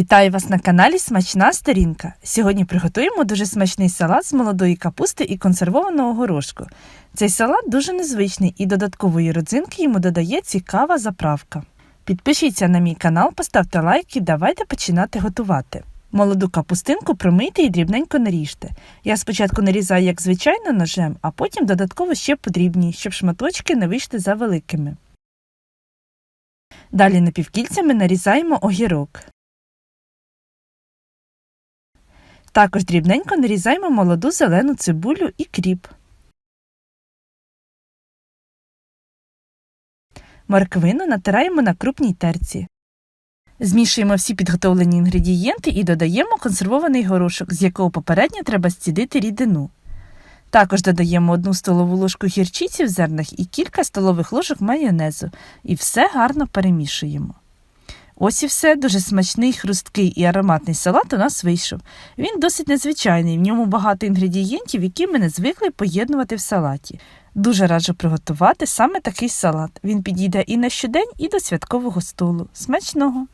Вітаю вас на каналі Смачна Сторінка. Сьогодні приготуємо дуже смачний салат з молодої капусти і консервованого горошку. Цей салат дуже незвичний і додаткової родзинки йому додає цікава заправка. Підпишіться на мій канал, поставте лайк і давайте починати готувати. Молоду капустинку промийте і дрібненько наріжте. Я спочатку нарізаю як звичайно ножем, а потім додатково ще подрібні, щоб шматочки не вийшли за великими. Далі напівкільцями нарізаємо огірок. Також дрібненько нарізаємо молоду зелену цибулю і кріп. Морквину натираємо на крупній терці. Змішуємо всі підготовлені інгредієнти і додаємо консервований горошок, з якого попередньо треба зцідити рідину. Також додаємо 1 столову ложку гірчиці в зернах і кілька столових ложок майонезу. І все гарно перемішуємо. Ось і все, дуже смачний, хрусткий і ароматний салат у нас вийшов. Він досить незвичайний, в ньому багато інгредієнтів, які ми не звикли поєднувати в салаті. Дуже раджу приготувати саме такий салат. Він підійде і на щодень, і до святкового столу. Смачного!